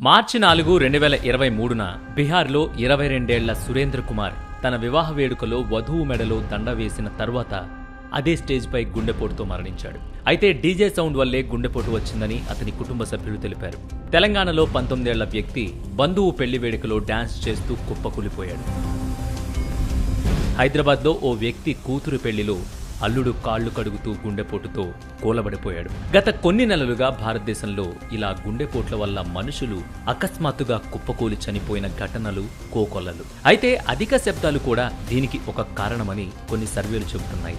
మార్చి నాలుగు రెండు వేల ఇరవై మూడున బీహార్లో ఇరవై రెండేళ్ళ సురేంద్ర కుమార్ తన వివాహ వేడుకలో వధువు మెడలో దండ వేసిన తర్వాత అదే స్టేజ్పై గుండెపోటుతో మరణించాడు. అయితే డీజే సౌండ్ వల్లే గుండెపోటు వచ్చిందని అతని కుటుంబ సభ్యులు తెలిపారు. తెలంగాణలో పంతొమ్మిదేళ్ళ వ్యక్తి బంధువు పెళ్ళి వేడుకలో డాన్స్ చేస్తూ కుప్పకూలిపోయాడు. హైదరాబాద్లో ఓ వ్యక్తి కూతురు పెళ్ళిలో అల్లుడు కాళ్ళు కడుగుతూ గుండెపోటుతో కూలబడిపోయాడు. గత కొన్ని నెలలుగా భారతదేశంలో ఇలా గుండెపోట్ల వల్ల మనుషులు అకస్మాత్తుగా కుప్పకూలి చనిపోయిన ఘటనలు కోకొల్లలు. అయితే అధిక శబ్దాలు కూడా దీనికి ఒక కారణమని కొన్ని సర్వేలు చెబుతున్నాయి.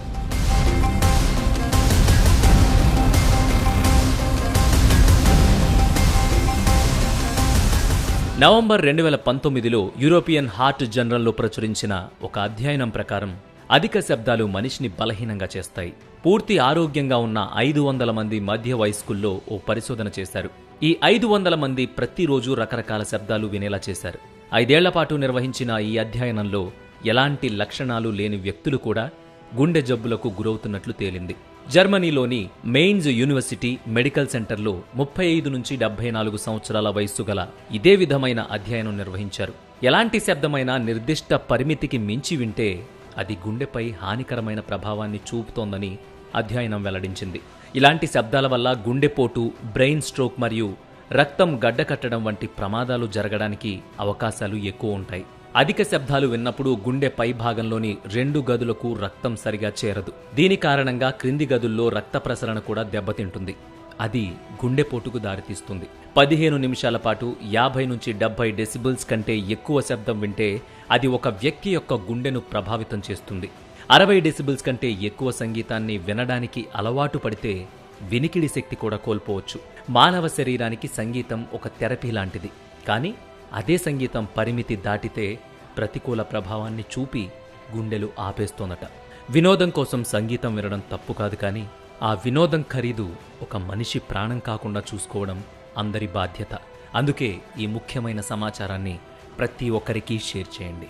నవంబర్ రెండు వేల పంతొమ్మిదిలో యూరోపియన్ హార్ట్ జనరల్లో ప్రచురించిన ఒక అధ్యయనం ప్రకారం అధిక శబ్దాలు మనిషిని బలహీనంగా చేస్తాయి. పూర్తి ఆరోగ్యంగా ఉన్న ఐదు వందల మంది మధ్య వయస్కుల్లో ఓ పరిశోధన చేశారు. ఈ ఐదు వందల మంది ప్రతిరోజు రకరకాల శబ్దాలు వినేలా చేశారు. ఐదేళ్ళ పాటు నిర్వహించిన ఈ అధ్యయనంలో ఎలాంటి లక్షణాలు లేని వ్యక్తులు కూడా గుండె జబ్బులకు గురవుతున్నట్లు తేలింది. జర్మనీలోని మెయిన్స్ యూనివర్సిటీ మెడికల్ సెంటర్లో ముప్పై ఐదు నుంచి డెబ్బై నాలుగు సంవత్సరాల వయస్సు గల ఇదే విధమైన అధ్యయనం నిర్వహించారు. ఎలాంటి శబ్దమైనా నిర్దిష్ట పరిమితికి మించి వింటే అది గుండెపై హానికరమైన ప్రభావాన్ని చూపుతోందని అధ్యయనం వెల్లడించింది. ఇలాంటి శబ్దాల వల్ల గుండెపోటు బ్రెయిన్ స్ట్రోక్ మరియు రక్తం గడ్డకట్టడం వంటి ప్రమాదాలు జరగడానికి అవకాశాలు ఎక్కువ ఉంటాయి. అధిక శబ్దాలు విన్నప్పుడు గుండె పై భాగంలోని రెండు గదులకు రక్తం సరిగా చేరదు. దీని కారణంగా క్రింది గదుల్లో రక్త ప్రసరణ కూడా దెబ్బతింటుంది. అది గుండెపోటుకు దారితీస్తుంది. పదిహేను నిమిషాల పాటు యాభై నుంచి డెబ్బై డెసిబుల్స్ కంటే ఎక్కువ శబ్దం వింటే అది ఒక వ్యక్తి యొక్క గుండెను ప్రభావితం చేస్తుంది. అరవై డెసిబుల్స్ కంటే ఎక్కువ సంగీతాన్ని వినడానికి అలవాటు పడితే వినికిడి శక్తి కూడా కోల్పోవచ్చు. మానవ శరీరానికి సంగీతం ఒక థెరపీ లాంటిది. కానీ అదే సంగీతం పరిమితి దాటితే ప్రతికూల ప్రభావాన్ని చూపి గుండెలు ఆపేస్తోందట. వినోదం కోసం సంగీతం వినడం తప్పు కాదు కానీ ఆ వినోదం ఖరీదు ఒక మనిషి ప్రాణం కాకుండా చూసుకోవడం అందరి బాధ్యత. అందుకే ఈ ముఖ్యమైన సమాచారాన్ని ప్రతి ఒక్కరికి షేర్ చేయండి.